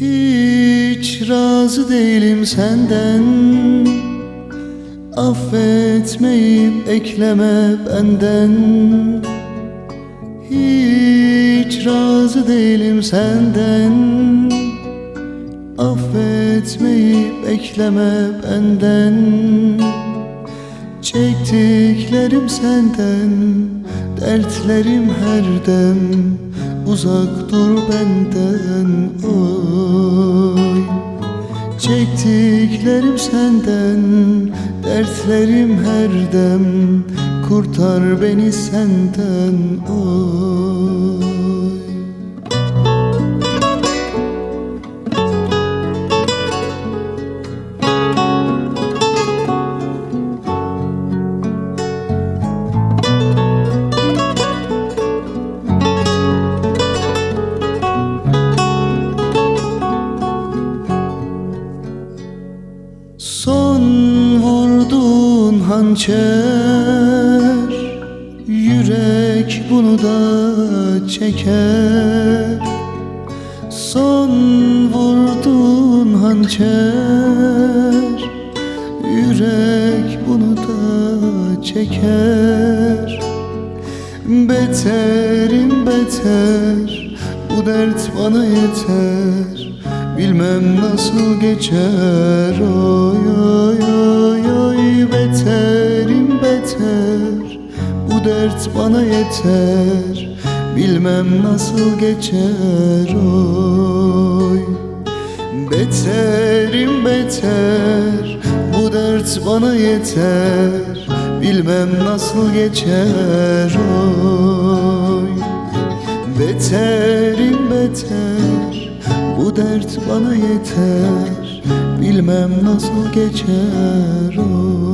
Hiç razı değilim senden. Affetmeyip ekleme benden. Hiç razı değilim senden. Affetmeyip ekleme benden. Çektiklerim senden Dertlerim her dem Uzak dur benden oy. Çektiklerim senden Dertlerim her dem Kurtar beni senden oy Son vurduğun hançer Yürek bunu da çeker. Son vurduğun hançer Yürek bunu da çeker. Beterim beter Bu dert bana yeter Bilmem nasıl geçer Oy oy oy oy Beterim beter. Bu dert bana yeter. Bilmem nasıl geçer Oy. Beterim beter. Bu dert bana yeter. Bilmem nasıl geçer oy. Beterim beter Bu dert bana yeter. Bilmem nasıl geçer. Oy